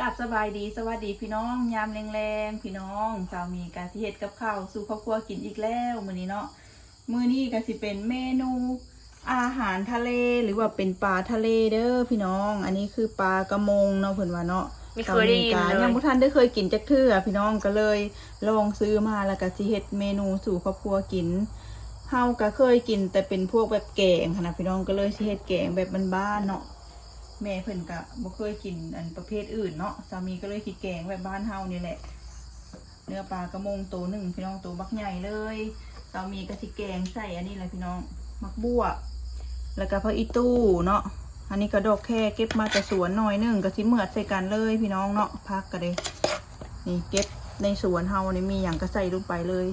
กับสบายดีสวัสดีพี่น้องยามแรงๆพี่น้องสาวมีกาที่เฮ็ดกับข้าวสู่ครอบครัวกินอีกแล้วมื้อนี้เนาะมื้อนี้ก็สิเป็นเมนูอาหารทะเลหรือว่าเป็นปลาทะเลเด้อพี่น้อง อันนี้คือปลากระมงเนาะเพิ่นว่าเนาะไม่เคยได้ยินสาวมีเลยกายังบ่ทันได้เคยกินจักเทื่อพี่น้องก็เลยลองซื้อมาแล้วก็สิเฮ็ดเมนูสู่ครอบครัวกินเฮาก็เคยกินแต่เป็นพวกแบบแกงค่ะนะพี่น้องก็เลยสิเฮ็ดแกงแบบบ้านๆเนาะ แม่เพิ่นก็บ่เคยกินอันประเภทอื่นเนาะสามีก็เลยคิดแกงแบบบ้านเฮานี่แหละ เนื้อปลากระมงตัวหนึ่งพี่น้องตัวบักใหญ่เลยสามีก็สิแกงใส่อันนี้แหละพี่น้องมักบัวแล้วก็ผักอีตู้เนาะอันนี้ก็ดอกแค่เก็บมาจากสวนหน่อยหนึงก็สิเหมือดใส่กันเลยพี่น้องเนาะพักก็เลยนี่เก็บในสวนเฮานี่มีอย่างก็ใส่ลงไปเลย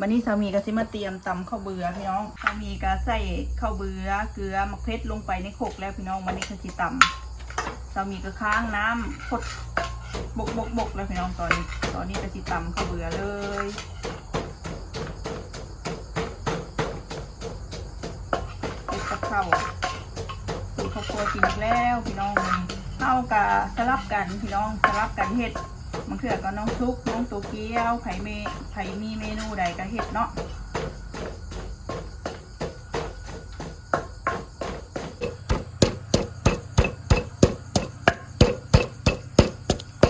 วันนี้สามีก็สิมาเตรียมตำข้าวเบือพี่น้องสามีก็ใส่ข้าวเบือเกลือมะเขือลงไปในโขกแล้วพี่น้องวันนี้ก็สิตำสามีก็ค้างน้ำพดบกบกบกแล้วพี่น้องตอนนี้ตอนนี้ก็สิตำข้าวเบือเลยเฮ็ดกับข้าวคือข้าวครัวกินแล้วพี่น้องเข้ากับสลับกันพี่น้องสลับกันเฮ็ด มันเถื่อก็น้องซุกน้องโตเกียวไผ่เมไผ่มีเมนูใดก็เฮ็ดเนาะ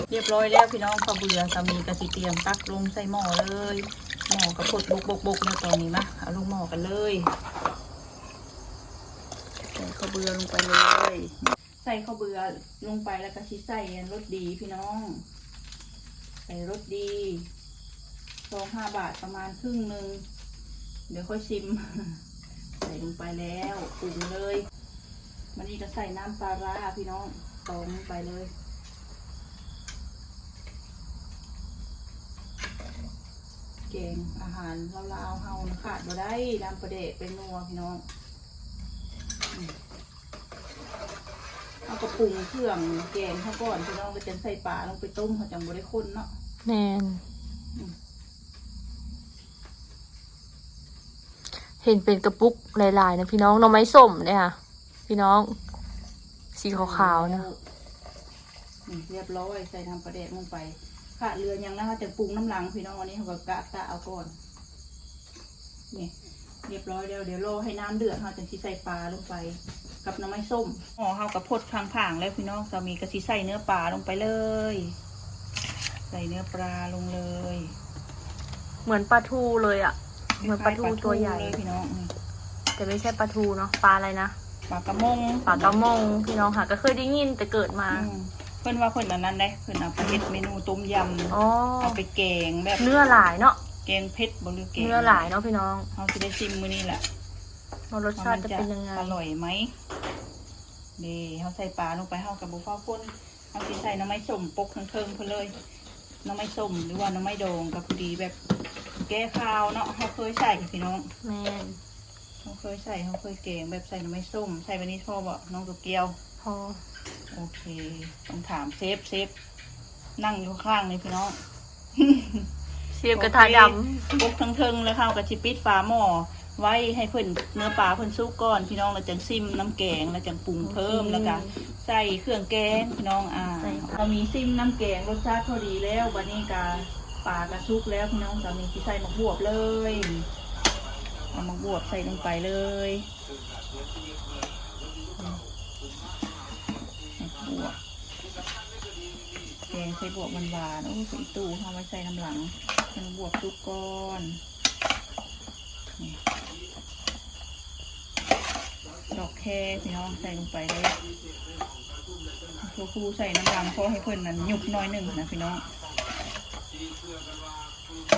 เรียบร้อยแล้วพี่น้องข้าวเบือสามีกะสิเตรียมตักลงใส่หม้อเลยหม้อกระพดบกบกบกในตอนนี้มาเอาลงหม้อกันเลยใส่ข้าวเบือลงไปเลย ใส่ข้าวเบือลงไปแล้วก็ชิใส่รสดีพี่น้อง ส่รสดีซองห้าบาทประมาณครึ่งหนึ่งเดี๋ยวค่อยชิม ใส่ลงไปแล้วปรุงเลยมันนี้จะใส่น้ำปลาร้าพี่น้องตองลงไปเลยเก่งอาหารลาวๆเฮานะขาดบ่ได้น้ำประเดะเป็นนัวพี่น้องเอากระปรุงเครื่องแกงเขาก่อนพี่น้องก็จะใส่ปลาลงไปต้มเขาจังบ่ได้ข้นเนาะ แมนเห็นเป็นกระปุกลายๆนะพี่น้องน่อไม้ส้มเนี่ยค่ะ พี่น้อง สีขาวๆนะนี่เรียบร้อยใส่ทำประเดะลงไปขาดเรือยังนะคะจะปรุงน้ำหลังพี่น้องอันนี้เขาก็กะกะเอาก่อนนี่เรียบร้อยแล้วเดี๋ยวรอให้น้ำเดือดเราจะสิใส่ปลาลงไป กับน้ำไม้ส้มห่อเฮากับพดพางๆแล้วพี่น้องสามีก็สิใส่เนื้อปลาลงไปเลย ส่เนื้อปลาลงเลยเหมือนปลาทูเลยอะ เหมือนปลาทูตัวใหญ่ เลยพี่น้องนี่แต่ไม่ใช่ปลาทูเนาะปลาอะไรนะปลากระมงปลากระมงพี่น้องค่ะก็เคยได้ยินแต่เกิดมา อืมเพิ่นว่าเพิ่นอันนั้นได้เพิ่นเอาไปเฮ็ดเมนูต้มยำอ๋อเอาไปแกงแบบเนื้อหลายเนาะแกงเผ็ดบ่หรือแกงเนื้อหลายเนาะพี่น้องเฮาสิได้ชิมมื้อนี้แหละว่ารสชาติจะเป็นยังไง อร่อยไหมนี่เขาใส่ปลาลงไปเขากับบุฟฟ้าพ่นเขาสิใส่น้ำไม้ส้มปกเทิงๆเพิ่นเลย น้ำไม้ส้มหรือว่าน้ำไม้ดองกับพอดีแบบแก้ข้าวเนาะเขาเคยใส่พี่น้องแมนเขาเคยใส่เขาเคยแกงแบบใส่น้ำไม้ส้ม ใส่วันนี้พ่อบอกน้องตัวเกียวพอโอเคต้องถามเซฟเซฟนั่งอยู่ข้างเลยพี่น้องเสียบกระทะดปกเทิงๆแล้วเข้ากับชิปิดฝาหม้อ ไว้ให้เพิ่นเนื้อปลาเพิ่นสุกก่อน พี่น้องแล้วจังซิมน้ำแกงแล้วจังปรุงเพิ่มแล้วก็ใส่เครื่องแกงพี่น้องอ่าเรามีซิมน้ำแกงรสชาติพอดีแล้ววันนี้กาปลากระซุกแล้วพี่น้องสามีที่ใส่หมกบวบเลยเอาหมกบวบใส่ลงไปเลยบวบแกงใส่บวบหวานๆโอ้ส่ตู้เอาไว้ใส่น้ำหลังให้หมกบวบซุกก่อนนดอก แค่พี่น้องใส่ลงไปเลยตัวครูใส่น้ำดำเพราะให้เพื่อนนั้นยุบน้อยหนึ่งนะพี่น้อง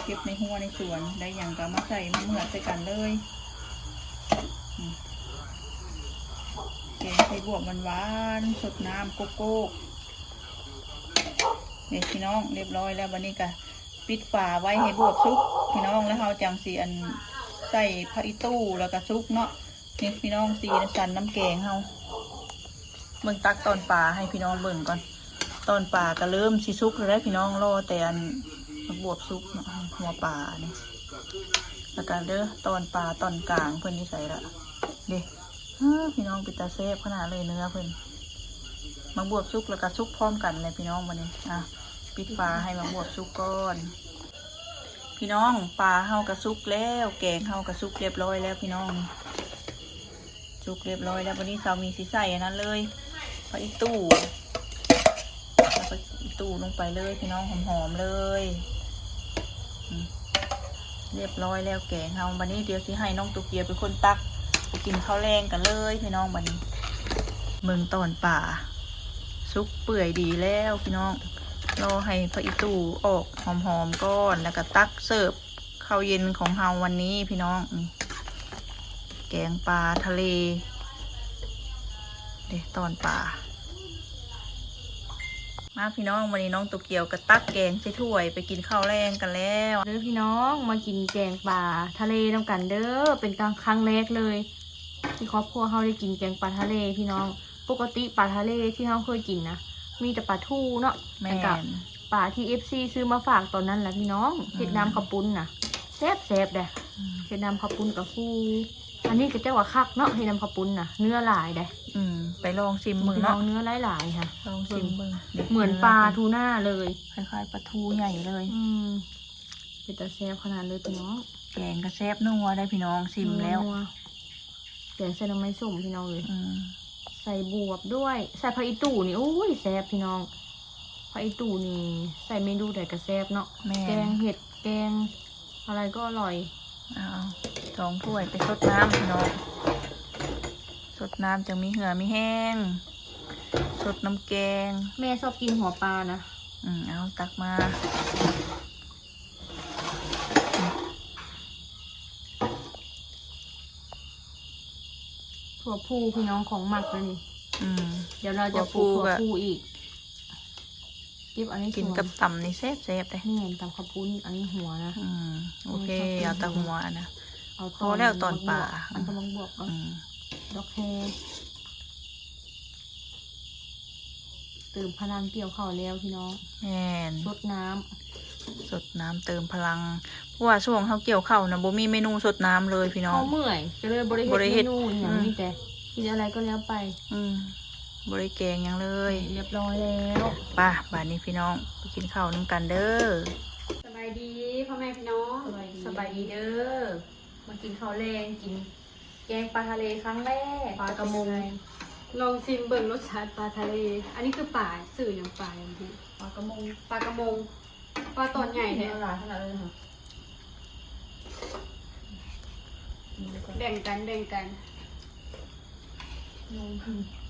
เก็บในหัวในสวนได้อย่างก็มาใส่มาเหมือดใส่กันเลยอืมแกงใส่บวบหวานๆสดน้ำโกโก้เนี่ยพี่น้องเรียบร้อยแล้ววันนี้ก็ปิดฝาไว้ให้บวบซุก พี่น้องแล้วเราจังสีอันใส่ผักอีตู้แล้วก็ซุกเนาะ นี่พี่น้องสีสันน้ำแกงเฮาเบิ่งตักตอนปลาให้พี่น้องเบิ่งก่อน ตอนปลาก็เริ่มสิซุกแล้วพี่น้องรอแต่อันบวบซุกเนาะหัวปลานี่แล้วก็เด้อตอนปลาตอนกลางเพิ่อนที่ใส่ละเด้พี่น้องปิตาเซฟขนาดเลยเนื้อเพิ่อนมักบวบซุกแล้วก็ซุกพร้อมกันเลยพี่น้องวันนี้อะปิดฟ้าให้มักบวบซุกก่อนพี่น้องปลาเฮากระซุกแล้ว แกงเฮากระซุกเรียบร้อยแล้วพี่น้อง ซุกเรียบร้อยแล้ววันนี้สามีสีใส่อันนั้นเลยพออีตู้แล้วก็อีตู้ลงไปเลยพี่น้องหอมๆเลยเรียบร้อยแล้วแกงเฮาวันนี้เดี๋ยวสิให้น้องตุกเกียเป็นคนตักไปกินข้าวแรงกันเลยพี่น้องวันนี้ เมืองตอนป่า ซุกเปื่อยดีแล้วพี่น้องรอให้พระอิตูออกหอมๆก่อนแล้วก็ตักเสิร์ฟข้าวเย็นของเฮาวันนี้พี่น้องนี่ กงปลาทะเลเด็ตอนป่ามาพี่น้องวันนี้น้องตุกเกียวก็ตักแกงใส่ถ้วยไปกินข้าวแรงกันแล้วเด้อพี่น้องมากินแกงปลาทะเลน้ำกันเด้อเป็นครั้งแรกเลย ที่ครอบครัวเขาได้กินแกงปลาทะเลพี่น้องปกติปลาทะเลที่เขาเคยกินนะมีแต่ปลาทูเนาะแม่แต่กับนปลาที่เอฟซีซื้อมาฝากตอนนั้นแหละพี่น้องเห็ดน้ำข้าวปุ้นนะแซ่บแซ่บๆเด้ออืมเห็ดน้ำข้าวปุ้นกับฟูอั นนี้ก็จะว่าคักเนาะเห็ดน้ำข้าวปุ้นนะเนื้อหลายเด้ออืมไปลองชิมมือพี่น้อเนาะงเนื้อหลายๆค่ะ ลองชิมมือเหมือนปลาทูน่าเลย คล้ายๆปลาทูใหญ่เลย อืมเป็นตาแซ่บขนาดเลยพี่น้องแกงกระแซบนัวได้พี่น้องชิมแล้วนัแกงใส่น้ำไม้ส้มพี่น้องเลย อืมใส่บวบด้วย ใส่ผักอีตู่นี่โอ้ยแซ่บพี่น้องผักอีตู่นี่ ใส่เมนูใดก็แซ่บเนาะแม่แกงเห็ดแกง อะไรก็อร่อย เอาสองถ้วยไปสดน้ำพี่น้องสดน้ำจะมีเหือมีแห้งสดน้ำแกง แม่ชอบกินหัวปลานะ อืมเอาตักมาถั่วพูพี่น้องของหมักเลยนี่ อืม เดี๋ยวเราจะถั่ปูวพูถั่วก็พูอีก เก็บอันนี้กินส่วนกับตำนี่แซ่บแซ่บเลยนี่เห็นตำข้าวปุ้นอันนี้หัวนะอืมโอเคอืมชอบกินเอาตะหัวนะเอาพอแล้วตอนปลาอันตะบังบวกเอาอืมดอกแคเติมพลังเกี่ยวข้าวแล้วพี่น้องแม่นสดน้ำสดน้ำเติมพลังเพราะว่าช่วงเขาเกี่ยวเข้าวนะบ่มีเมนูสดน้ำเลยพี่น้องเขาเมื่อยก็เลยบริบ่ได้เฮ็เฮ็ดดเมนูอหย่างอืมนี้แต่กินอะไรก็แล้วไป อืม บริแกงหยังเลยเรียบร้อยแล้วไป่ะบ้านนี้พี่น้องไปกินข้าวน้ำกันเด้อสบายดีพ่อแม่พี่น้องสบายดีเด้อมากินข้าวแรงกิน แกงปลาทะเลครั้งแรกปลากระมงลองชิมเบิ่งรสชาติปลาทะเล อันนี้คือปลาสื่ออย่างปลาอย่างที่ปลากระมงปลากระมงปลาตอนใหญ่เนี่ยหลายขนาดเลยค่ะแบ่งกันแบ่งกัน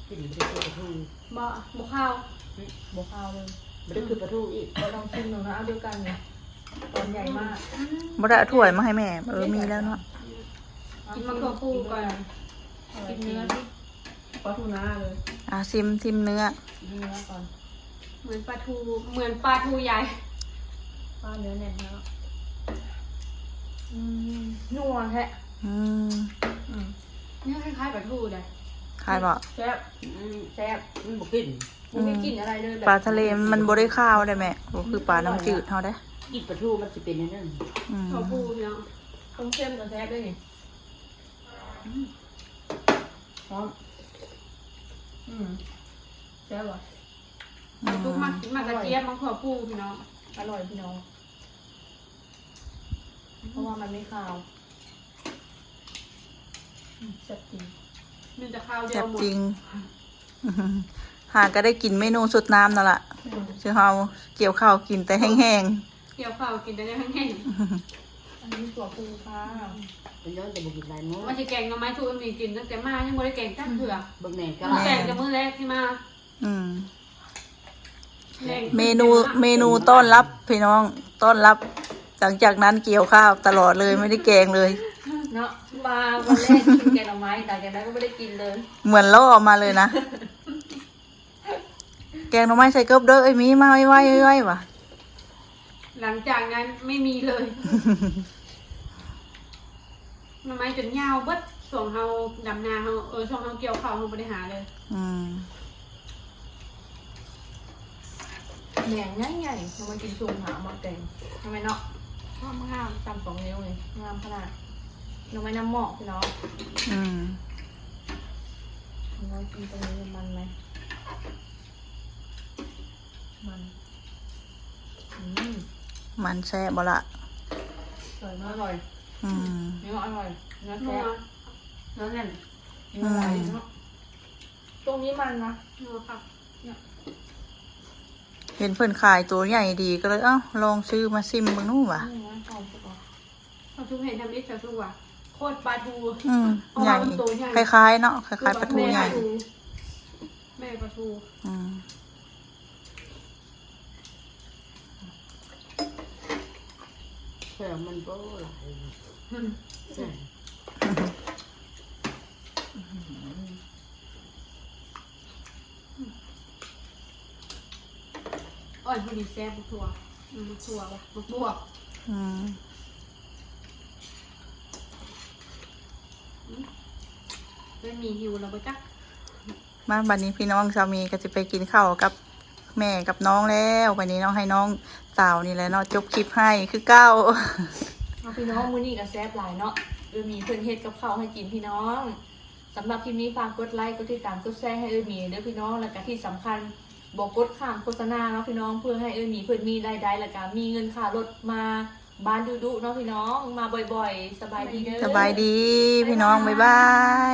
กินไม่ได้คือปลาทูบ่บ่ข้าวบวกข้าวเลยไม่ได้คือปลาทูอีกก็ลองชิมดูนะเอาเดียวกันเลยตอนใหญ่มาก บ่ได้เอาถ้วยมาให้แม่ เออมีแล้วเนาะกินมังกรคู่ก่อน กินเนื้อที่ปลาทูน่าเลยอะซิมซิมเนื้อ เนื้อก่อนเหมือนปลาทู เหมือนปลาทูใหญ่ป้าเนื้อแน่นแล้วอืมนัวแท้อืมอืมเนี่ยคล้ายๆปลาทูเลย คายบ่แซ่บอืมแซ่บมันบอกกินมันไม่กลิ่นอะไรเลยแบบปลาทะเลมันบ่ได้ข้าวได้แม่บ่คือปลาน้ำจืดเฮาได้กินปลาทูมันจะเป็นอย่างนั้นอืมตัวผู้เนาะต้องเข้มกับแซ่บด้วยนี่พร้อมอืมแซ่บว่ะอืทุกมมักมักกระเจี๊ยบมังกรผู้พี่น้องอร่อยพี่น้องเพราะว่ามันไม่คาวอืมแซ่บจริง มันจะข้าวเดียแซ่วบหมดจริง หาก็ได้กินเมนูสดน้ำนั่นล่ะคือเฮาเกี่ยวข้าวกินแต่แห้งเกี่ยวข้าวกินแต่เนี่ยแห้งอันนี้ตัวปูค่ะเป็นย้อนแต่บอกกินหลายมื้อๆมันจะแกงหน่อไม้ทูมีกินตั้งแต่มายังไม่ได้แกงตั้งเถื่อเบิ่งแหน่ก็อหลายแกงกับมื้อแรกที่มาๆอืมแรงเมนูเมนูต้อนรับพี่น้องต้อนรับ หลังจากนั้นเกี่ยวข้าวตลอดเลยไม่ได้แกงเลย เนาะมาวันแรกกินแกงหน่อไม้หลังจากนั้นก็ไม่ได้กินเลยเหมือนล่อมาเลยนะ แกงหน่อไม้ใส่เกิบเด้อไอ้ยมีมาไว้ไว้ไว้ไว้ว่ะหลังจากนั้นไม่มีเลยหน่อไม้จนยาวเบิดส่วงเฮาดำนาเฮาเออส่วงเฮาเกี่ยวข้าวเฮาบ่ได้หาเลยอืมแหนงใหญ่ๆเรามากินซุมหาหมดแกงทำไมเนาะชอบมากตำสองนิ้วเลยงามขนาด เราไม่น้ำหมอกพี่น้องอืมเรากินตรงนี้มันไหมมันอืมมันแซ่บบ่ละสวยอมากร่อยอืมเนื้ออร่อยเนื้อนัแซ่วบเนื้อแน่นเนื้อหลายเนาะตรงนี้มันนะนัวค่ะเห็นเพิ่นขายตัวใหญ่ดีก็เลยเอ้าลองซื้อมาซิมเบิ่งนู่นว่ะนี่นะหอมสุดอะปลาทูเห็นทำนิดปลาทูอะโคตรปลาทูอืมเพราะใหญ่ว่ามันตัวใหญ่คล้ายๆเนาะคล้ายๆปลาทูใหญ่ แม่ปลาทูอืมเผื่อมันก็หลายใช่อ่อนพอดีแซ่บบักถั่วอืมบักถั่วว่ะบักบวบอืม ไม่มีหิวแล้วปะจ๊ะมาบัดนี้พี่น้องสามีก็จะไปกินข้าวกับแม่กับน้องแล้ววันนี้น้องให้น้องสาวนี่แหละเนาะจบคลิปให้คือเก้าเอาพี่น้องมื้อนี้ก็แซ่บหลายเนาะเออมีเพิ่นเฮ็ดกับข้าวให้กินพี่น้องสำหรับคลิปนี้ฝากกดไลค์กดติดตามกดแชร์ให้เออมีเด้อพี่น้องแล้วก็ที่สำคัญบอกกดข้ามโฆษณาเนาะพี่น้องเพื่อให้เออมีเพิ่นมีรายได้แล้วก็มีเงินค่ารถมาบ้านดุๆเนาะพี่น้องมาบ่อยๆ สบายดีเด้อสบายดีพี่น้องบ๊ายบาย